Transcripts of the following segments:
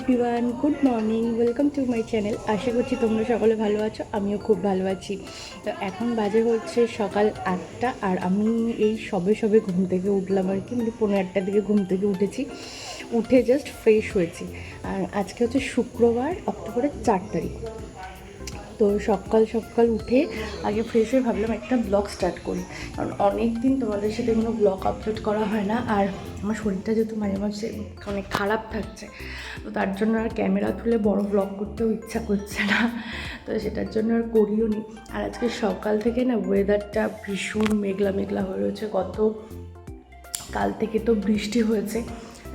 Everyone good morning welcome to my channel আশা করছি তোমরা সকলে ভালো আছো, আমিও খুব ভালো আছি। তো এখন বাজে হচ্ছে সকাল আটটা, আর আমি এই সবে সবে ঘুম থেকে উঠলাম আর কি মানে পনেরো আটটার দিকে ঘুম থেকে উঠেছি। উঠে জাস্ট ফ্রেশ হয়েছি। আর আজকে হচ্ছে শুক্রবার, অক্টোবরের চার তারিখ। তো সকাল সকাল উঠে আগে ফ্রেশ হয়ে ভাবলাম একটা ব্লগ স্টার্ট করি। কারণ অনেক দিন তোমাদের সাথে কোনো ব্লগ আপলোড করা হয় না। আর আমার শরীরটা যেহেতু মাঝে মাঝে অনেক খারাপ থাকছে, তো তার জন্য আর ক্যামেরা তুলে বড় ব্লগ করতেও ইচ্ছা করছে না। তো সেটার জন্য আর করিও নি। আর আজকে সকাল থেকে না ওয়েদারটা ভীষণ মেঘলা মেঘলা হয়ে রয়েছে। গত কাল থেকে তো বৃষ্টি হয়েছে।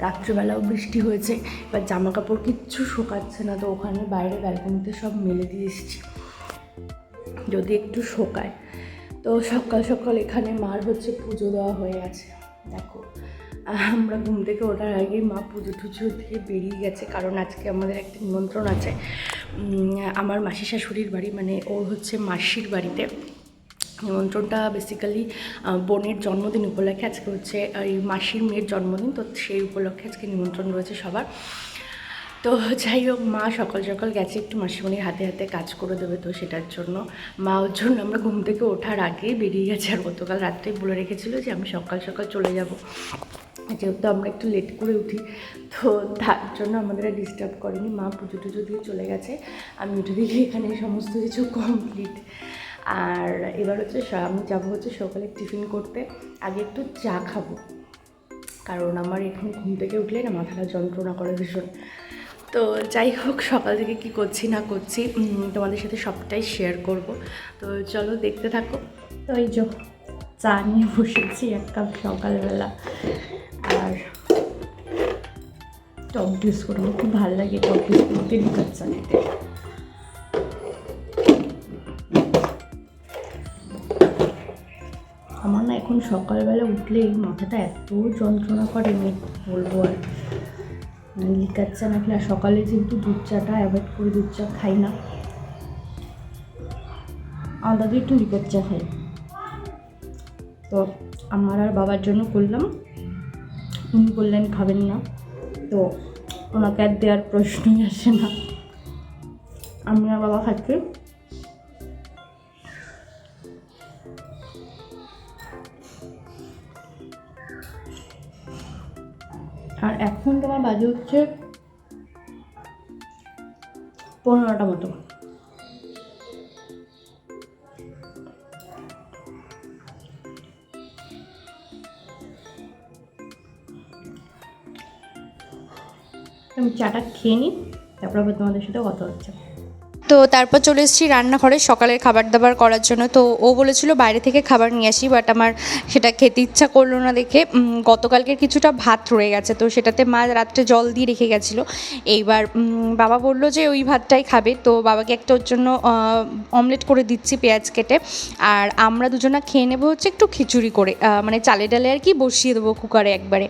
রাত্রেবেলাও বৃষ্টি হয়েছে, এবার জামা কাপড় কিচ্ছু শোকাচ্ছে না, তো ওখানে বাইরে ব্যালকনিতে সব মেলে দিয়ে এসেছি, যদি একটু শোকায়। তো সকাল সকাল এখানে মার হচ্ছে পুজো দেওয়া হয়ে আছে, দেখো। আমরা ঘুম থেকে ওঠার আগেই মা পুজো টুজো দিয়ে বেরিয়ে গেছে, কারণ আজকে আমাদের একটা নিমন্ত্রণ আছে। আমার মাসি শাশুড়ির বাড়ি মানে ওর হচ্ছে মাসির বাড়িতে। নিমন্ত্রণটা বেসিক্যালি বোনের জন্মদিন উপলক্ষে আজকে হচ্ছে এই মাসির মেয়ের জন্মদিন, তো সেই উপলক্ষে আজকে নিমন্ত্রণ রয়েছে সবার। তো যাই হোক, মা সকাল সকাল গেছে একটু মাসিমণির হাতে হাতে কাজ করে দেবে তো সেটার জন্য। মা ওর জন্য আমরা ঘুম থেকে ওঠার আগেই বেরিয়ে গেছে আর গতকাল রাত্রে বলে রেখেছিল যে আমি সকাল সকাল চলে যাব। যেহেতু আমরা একটু লেট করে উঠি, তো তার জন্য আমাদের ডিস্টার্ব করেনি। মা পুজো টুজো দিয়ে চলে গেছে। আমি উঠে দিকে এখানে সমস্ত কিছু কমপ্লিট আর এবার হচ্ছে আমি যাব হচ্ছে সকালে টিফিন করতে। আগে একটু চা খাব। কারণ আমার এখন ঘুম থেকে উঠলে না মাথাটা যন্ত্রণা করে ভীষণ। তো যাই হোক, সকাল থেকে কি করছি না করছি তোমাদের সাথে সবটাই শেয়ার করব। তো চলো দেখতে থাকো। তো এই যে, চা নিয়ে বসেছি এক কাপ সকালবেলা। আর টক বিস্কুট আমার খুব ভালো লাগে টক বিস্কুট দিয়ে চা খেতে আমার না এখন সকালবেলা উঠলেই মাথাটা এত যন্ত্রণা করে বলব আর। মানে লিকার চা না খেলে সকালে যেহেতু দুধ চাটা অ্যাভয়েড করে, দুধ চা খাই না। আলাদা দিয়ে একটু লিকার চা খাই। তো আমার আর বাবার জন্য করলাম। উনি বললেন খাবেন না। তো ওনাকে আর দেওয়ার প্রশ্নই আসে না। আমি আর বাবা খাচ্ছি আর এখন তোমার বাজে হচ্ছে পনেরোটা মতো। আমি চাটা খেয়ে নিই তারপর আবার তোমাদের সাথে কথা হচ্ছে। তো তারপর চলে এসেছি রান্নাঘরে সকালের খাবার দাবার করার জন্য। তো ও বলেছিল বাইরে থেকে খাবার নিয়ে আসি বাট আমার সেটা খেতে ইচ্ছা করল না দেখে। গতকালকের কিছুটা ভাত রয়ে গেছে, তো সেটাতে মা রাত্রে জল দিয়ে রেখে গেছিল। এইবার বাবা বলল যে ওই ভাতটাই খাবে। তো বাবাকে একটা ওর জন্য অমলেট করে দিচ্ছি পেঁয়াজ কেটে। আর আমরা দুজনা খেয়ে নেব হচ্ছে একটু খিচুড়ি করে মানে চালে ডালে আর কি বসিয়ে দেবো কুকারে একবারে।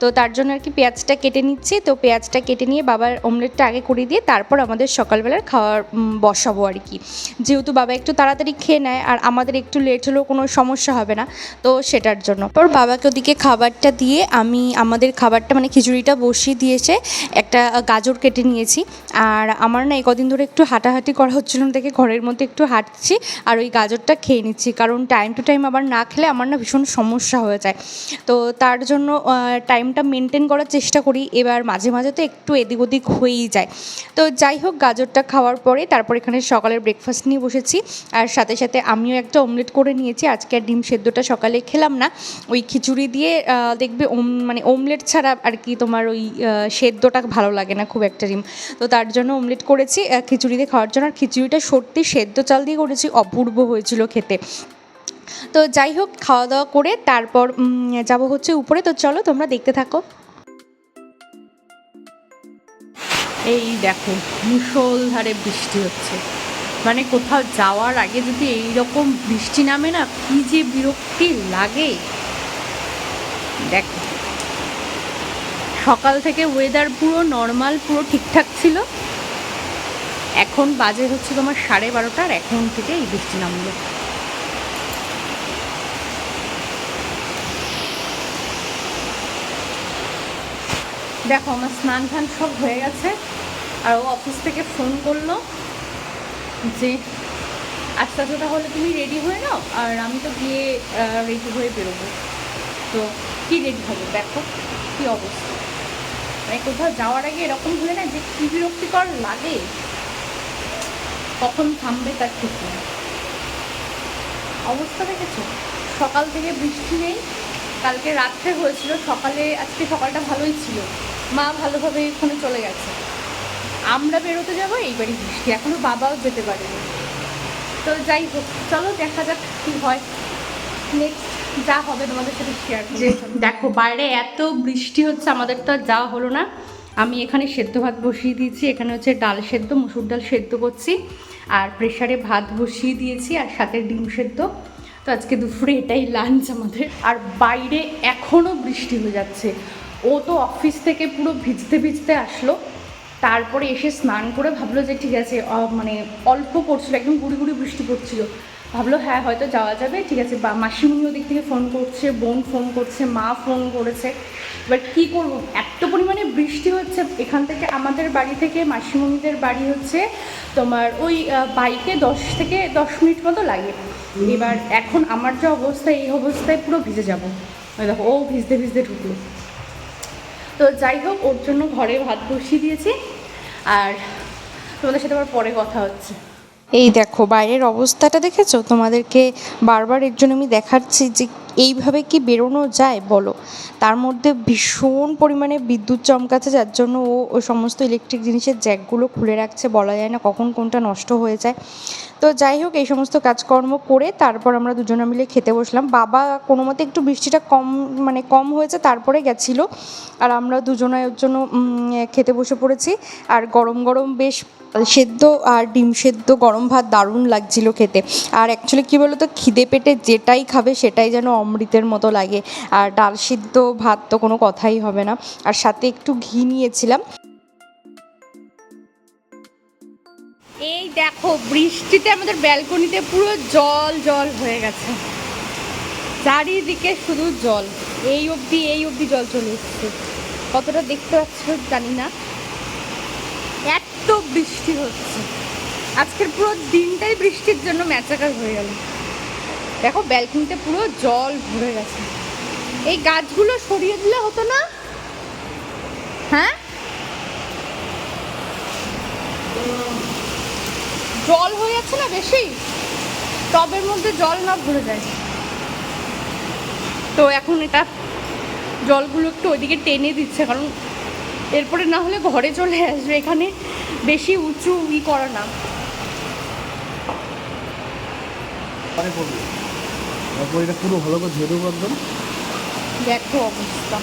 তো তার জন্য আর কি পেঁয়াজটা কেটে নিচ্ছি। তো পেঁয়াজটা কেটে নিয়ে বাবার অমলেটটা আগে করে দিয়ে তারপর আমাদের সকালবেলার খাওয়ার বসাবো আর কি। যেহেতু বাবা একটু তাড়াতাড়ি খেয়ে নেয় আর আমাদের একটু লেট হলেও কোনো সমস্যা হবে না, তো সেটার জন্য। পর বাবাকে ওদিকে খাবারটা দিয়ে আমি আমাদের খাবারটা মানে খিচুড়িটা বসিয়ে দিয়েছে, একটা গাজর কেটে নিয়েছি। আর আমার না এই কদিন ধরে একটু হাঁটাহাঁটি করা হচ্ছিল দেখে ঘরের মধ্যে একটু হাঁটছি আর ওই গাজরটা খেয়ে নিচ্ছি। কারণ টাইম টু টাইম আবার না খেলে আমার না ভীষণ সমস্যা হয়ে যায়। তো তার জন্য টাইমটা মেনটেন করার চেষ্টা করি। এবার মাঝে মাঝে তো একটু এদিক ওদিক হয়েই যায়। তো যাই হোক, গাজরটা খাওয়ার পরে তারপর এখানে সকালের ব্রেকফাস্ট নিয়ে বসেছি। আর সাথে সাথে আমিও একটা অমলেট করে নিয়েছি। আজকে ডিম সেদ্ধটা সকালে খেলাম না। ওই খিচুড়ি দিয়ে দেখবে ওম মানে অমলেট ছাড়া আর কি তোমার ওই সেদ্ধটা ভালো লাগে না খুব একটা ডিম। তো তার জন্য অমলেট করেছি খিচুড়ি দিয়ে খাওয়ার জন্য। আর খিচুড়িটা সত্যি সেদ্ধ চাল দিয়ে করেছি, অপূর্ব হয়েছিল খেতে। তো যাই হোক, খাওয়া দাওয়া করে তারপর যাব হচ্ছে উপরে। তো চলো তোমরা দেখতে থাকো। এই দেখো, মুষলধারে বৃষ্টি হচ্ছে। মানে কোথাও যাওয়ার আগে যদি এই রকম বৃষ্টি নামে না, কি যে বিরক্তি লাগে। দেখো, সকাল থেকে ওয়েদার পুরো নর্মাল পুরো ঠিকঠাক ছিল। এখন বাজে হচ্ছে তোমার সাড়ে বারোটার, এখন থেকে এই বৃষ্টি নামলো। দেখো, আমার স্নান টান সব হয়ে গেছে। আর ও অফিস থেকে ফোন করল যে আস্তে আস্তে তাহলে তুমি রেডি হয়ে নাও, আর আমি তো গিয়ে রেডি হয়ে বেরোবো। তো কী রেডি হব? দেখো, কী অবস্থা। মানে কোথাও যাওয়ার আগে এরকম হলে না যে কী বিরক্তিকর লাগে, কখন থামবে তার ঠিক নেই। অবস্থা দেখেছ? সকাল থেকে বৃষ্টি নেই, কালকে রাত্রে হয়েছিল, সকালে, আজকে সকালটা ভালোই ছিল। মা ভালোভাবে এখানে চলে গেছে। আমরা বেরোতে যাব, এইবারই বৃষ্টি। এখনও বাবাও যেতে পারেনি। তো যাই হোক, চলো দেখা যাক কী হয়। নেক্সট যা হবে তোমাদের সাথে শেয়ার যে দেখো, বাইরে এত বৃষ্টি হচ্ছে, আমাদের তো আর যাওয়া হলো না। আমি এখানে সেদ্ধ ভাত বসিয়ে দিয়েছি, এখানে হচ্ছে ডাল সেদ্ধ, মুসুর ডাল সেদ্ধ করছি, আর প্রেশারে ভাত বসিয়ে দিয়েছি, আর সাথে ডিম সেদ্ধ। তো আজকে দুপুরে এটাই লাঞ্চ আমাদের। আর বাইরে এখনও বৃষ্টি হয়ে যাচ্ছে। ও তো অফিস থেকে পুরো ভিজতে ভিজতে আসলো। তারপরে এসে স্নান করে ভাবলো যে ঠিক আছে মানে অল্প পড়ছিল একদম গুড়ি গুড়ি বৃষ্টি পড়ছিল। ভাবলো হ্যাঁ হয়তো যাওয়া যাবে, ঠিক আছে। বা মাসিমণি ওদিক থেকে ফোন করছে, বোন ফোন করছে, মা ফোন করেছে। এবার কী করব? এত পরিমাণে বৃষ্টি হচ্ছে, এখান থেকে আমাদের বাড়ি থেকে মাসিমণিদের বাড়ি হচ্ছে তোমার ওই বাইকে দশ থেকে দশ মিনিট মতো লাগে। এবার এখন আমার যে অবস্থা, এই অবস্থায় পুরো ভিজে যাব। দেখো, ও ভিজতে ভিজতে ঢুকলো। তো যাই হোক, ওর জন্য ঘরে ভাত বসিয়ে দিয়েছি। আর তোমাদের সাথে আমার পরে কথা হচ্ছে। এই দেখো, বাইরের অবস্থাটা দেখেছ? তোমাদেরকে বারবার এর জন্য আমি দেখাচ্ছি যে এইভাবে কি বেরোনো যায় বলো? তার মধ্যে ভীষণ পরিমাণে বিদ্যুৎ চমকাচ্ছে, যার জন্য ও ওই সমস্ত ইলেকট্রিক জিনিসের জ্যাকগুলো খুলে রাখছে, বলা যায় না কখন কোনটা নষ্ট হয়ে যায়। তো যাই হোক, এই সমস্ত কাজকর্ম করে তারপর আমরা দুজনে মিলে খেতে বসলাম। বাবা কোনো মতে একটু বৃষ্টিটা কম মানে কম হয়েছে, তারপরে গেছিল। আর আমরা দুজনে ওর জন্য খেতে বসে পড়েছি। আর গরম গরম বেশ সেদ্ধ আর ডিম সেদ্ধ গরম ভাত দারুণ লাগছিল খেতে। আর অ্যাকচুয়ালি কী বলো তো খিদে পেটে যেটাই খাবে সেটাই যেন অমৃতের মতো লাগে। আর ডাল সিদ্ধ ভাত তো কোনো কথাই হবে না। আর সাথে একটু ঘি নিয়েছিলাম। এই দেখো, বৃষ্টিতে আমাদের ব্যালকনিতে পুরো জল জল হয়ে গেছে। চারিদিকে শুধু জল। এই অবধি এই অবধি জল চলে এসছে। কতটা দেখতে পাচ্ছ জানি না। এত বৃষ্টি হচ্ছে। আজকের পুরো দিনটাই বৃষ্টির জন্য ম্যাচাকার হয়ে গেল। দেখো ব্যালকনিতে পুরো জল ভরে গেছে। এই গাছগুলো সরিয়ে দিলে হতো না? হ্যাঁ? জল হয়ে যাচ্ছে না বেশি? টবের মধ্যে জল না ভরে যায়। তো এখন এটা জলগুলো একটু ওইদিকে টেনে দিচ্ছে, কারণ এরপরে না হলে ঘরে চলে আসবে। এখানে বেশি উঁচু ই করা না। তারপর এটা পুরো ভালো করে ধুয়ে দেবো একদম। দেখো অবস্থা।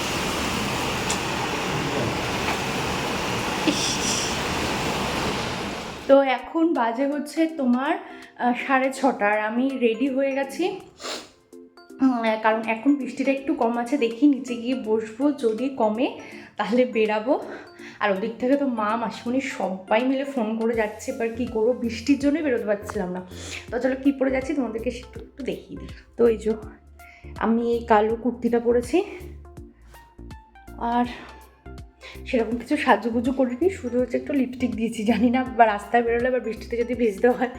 তো এখন বাজে হচ্ছে তোমার সাড়ে ছটা আর আমি রেডি হয়ে গেছি। কারণ এখন বৃষ্টিটা একটু কম আছে, দেখি নিচে গিয়ে বসবো, যদি কমে তাহলে বেরাবো। আর ওদিক থেকে তো মা, মাসিমণি সবাই মিলে ফোন করে যাচ্ছে, এবার কী করব? বৃষ্টির জন্যই বেরোতে পারছিলাম না। তো চলো কী পরে যাচ্ছি তোমাদেরকে সেটা একটু দেখিয়ে দিই। তো এই যে, আমি এই কালো কুর্তিটা পরেছি। আর সেরকম কিছু সাজুগুজু করিনি, শুধু হচ্ছে একটু লিপস্টিক দিয়েছি, জানি না বা রাস্তায় বেরোলে বা বৃষ্টিতে যদি ভিজতে হয়,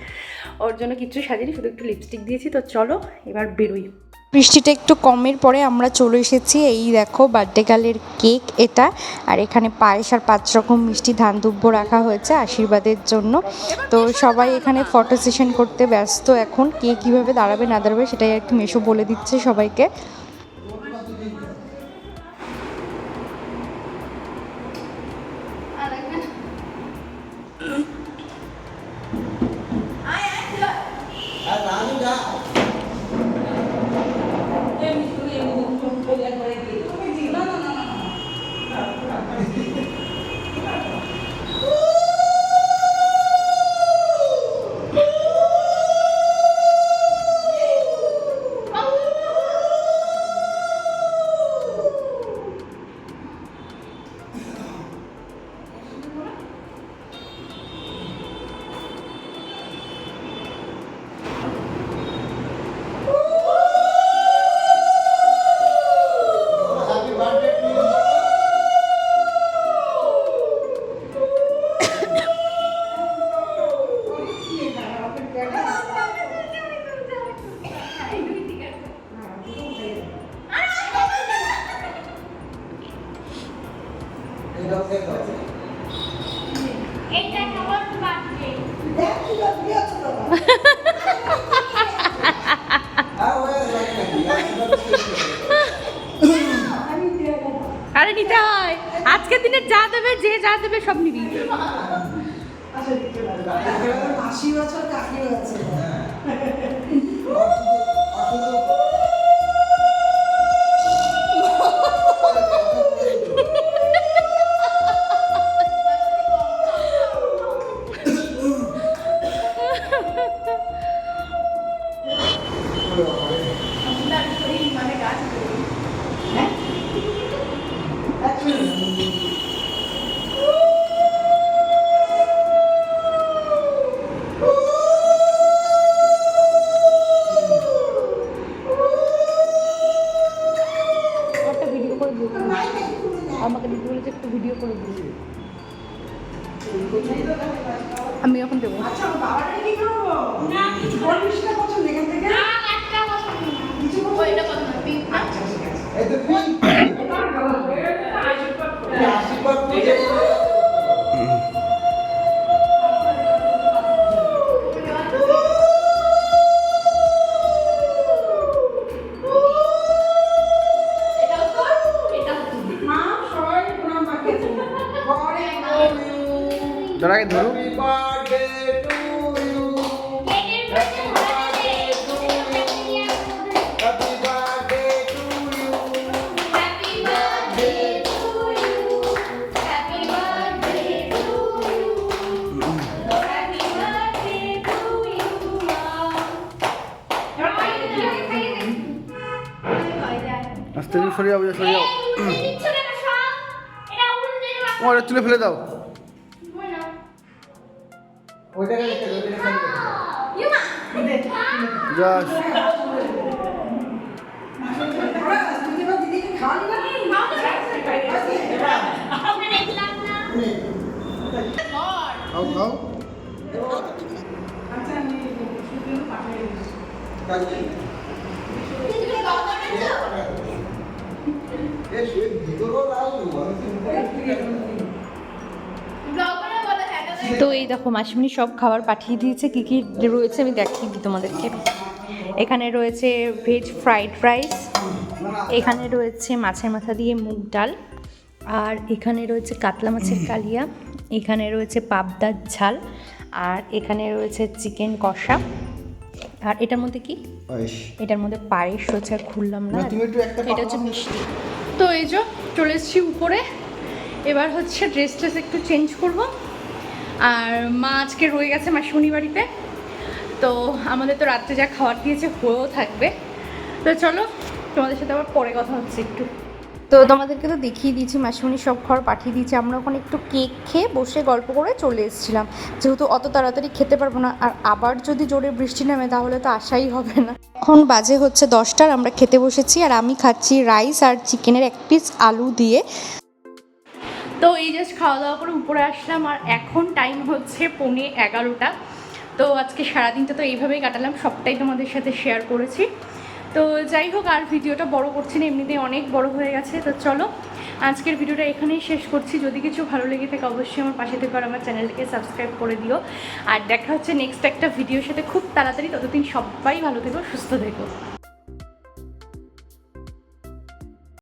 ওর জন্য কিছু সাজিনি, শুধু একটু লিপস্টিক দিয়েছি। তো চলো এবার বেরোই। বৃষ্টিটা একটু কমের পরে আমরা চলে এসেছি। এই দেখো বার্থডে কালের কেক এটা। আর এখানে পায়েস আর পাঁচ রকম মিষ্টি ধান দুব্য রাখা হয়েছে আশীর্বাদের জন্য। তো সবাই এখানে ফটো সেশন করতে ব্যস্ত এখন। কে কীভাবে দাঁড়াবে না দাঁড়াবে সেটাই আর কি মেশো বলে দিচ্ছে সবাইকে। যে দেবে সব নিবি। সরে যাও সরে যাও ও এটা তুলে ফেলে দাও। খাও খাও তো এই দেখো মাসিমণি সব খাবার পাঠিয়ে দিয়েছে। কী কী রয়েছে আমি দেখিয়ে দিই তোমাদেরকে। এখানে রয়েছে ভেজ ফ্রাইড রাইস এখানে রয়েছে মাছের মাথা দিয়ে মুগ ডাল আর এখানে রয়েছে কাতলা মাছের কালিয়া এখানে রয়েছে পাবদার ঝাল আর এখানে রয়েছে চিকেন কষা। আর এটার মধ্যে কি? এটার মধ্যে পায়েস রয়েছে আর খুললাম না। এটা হচ্ছে মিষ্টি। তো এই যে চলে এসেছি উপরে। এবার হচ্ছে ড্রেস ট্রেস একটু চেঞ্জ করব। আর মা আজকে রয়ে গেছে মাসিমণি বাড়িতে তো আমাদের তো রাত্রে যা খাবার দিয়েছে হয়েও থাকবে। তো চলো, তোমাদের সাথে আবার পরে কথা হচ্ছে একটু। তো তোমাদেরকে তো দেখিয়ে দিয়েছি, মাসিমণি সব ঘর পাঠিয়ে দিয়েছি। আমরা ওখানে একটু কেক খেয়ে বসে গল্প করে চলে এসেছিলাম। যেহেতু অত তাড়াতাড়ি খেতে পারব না, আর আবার যদি জোরে বৃষ্টি নামে তাহলে তো আশাই হবে না। এখন বাজে হচ্ছে দশটার, আমরা খেতে বসেছি। আর আমি খাচ্ছি রাইস আর চিকেনের এক পিস আলু দিয়ে। তো এই জাস্ট খাওয়া দাওয়া করে উপরে আসলাম আর এখন টাইম হচ্ছে পৌনে এগারোটা। তো আজকে সারাদিনটা তো এইভাবেই কাটালাম, সবটাই তোমাদের সাথে শেয়ার করেছি। তো যাই হোক, আর ভিডিওটা বড় করছি না, এমনিতেই অনেক বড় হয়ে গেছে। তো চলো, আজকের ভিডিওটা এখানেই শেষ করছি। যদি কিছু ভালো লেগে থাকে, অবশ্যই আমার পাশে থেকে আর আমার চ্যানেলটিকে সাবস্ক্রাইব করে দিও। আর দেখা হচ্ছে নেক্সট একটা ভিডিওর সাথে। খুব তাড়াতাড়ি, ততদিন সবাই ভালো থেকো, সুস্থ থেকো।